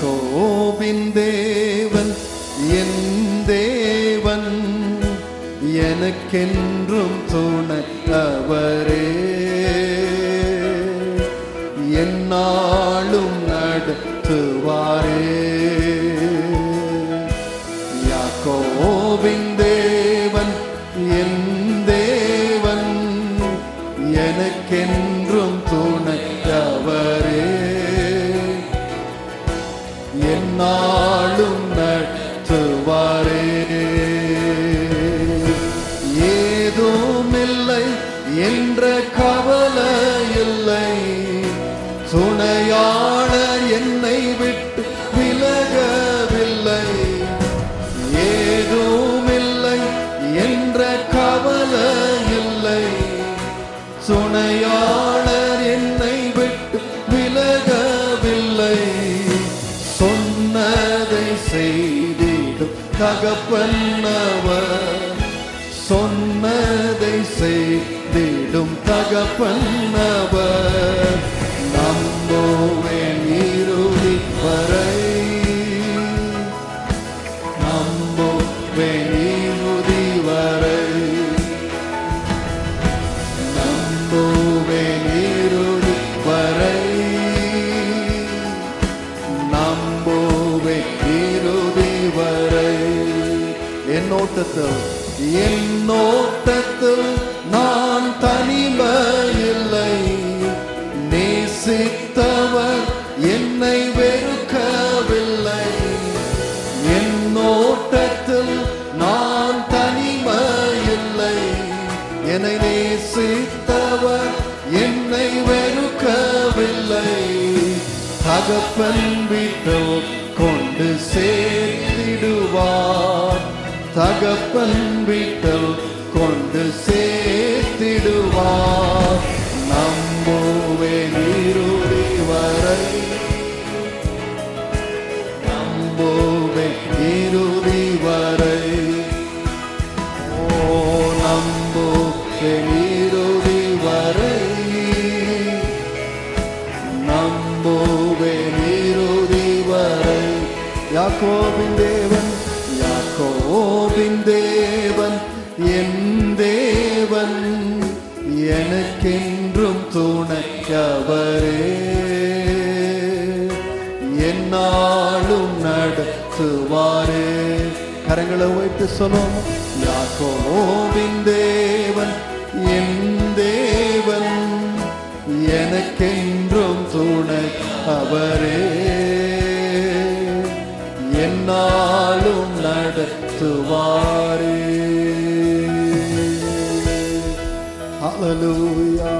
யாக்கோபின் தேவன் என் தேவன் எனக்கென்றும் துணை அவரே என்னாலும் நடத்துவாரே. யாக்கோபின் தேவன் என் தேவன் எனக்கென்றும் நாளும் நடத்துவாரே. ஏதும் இல்லை என்ற கவலை இல்லை. துணையாளர் என்னை விட்டு விலகவில்லை. ஏதும் இல்லை என்ற கவலை இல்லை. துணையாளர் தகப்பன்னவர் சொன்னதை செய்திடும் தகப்பன்னவர் என்னோட்டத்தில் என்னோட்டத்தில் நான் தனிமையில்லை. நேசித்தவர் என்னை வெறுக்கவில்லை. என் என்னோட்டத்தில் நான் தனிமையில்லை. என்னை நேசித்தவர் என்னை வெறுக்கவில்லை. தகப்பன் வீட்டோ கொண்டு சேர்த்திடுவார். தகப்பன் வீட்டல் கொண்டு சேர்த்திடுவார். நம்புவேன் இறுதி வரை. நம்புவேன் இறுதி வரை. ஓ நம்புவேன் இறுதி வரை. நம்புவேன் இறுதி வரை. யாக்கோபின் தேவன் யாக்கோபின் என் தேவன் எனக்கென்றும் துணைக்கவரே. என்னாலும் நடத்துவாரே. கரங்களை வைத்து சொல்லும் யாக்கோவின் தேவன் என் தேவன் எனக்கென்றும் துணை அவரே என்னாலும் நடத்துவாரே. Hallelujah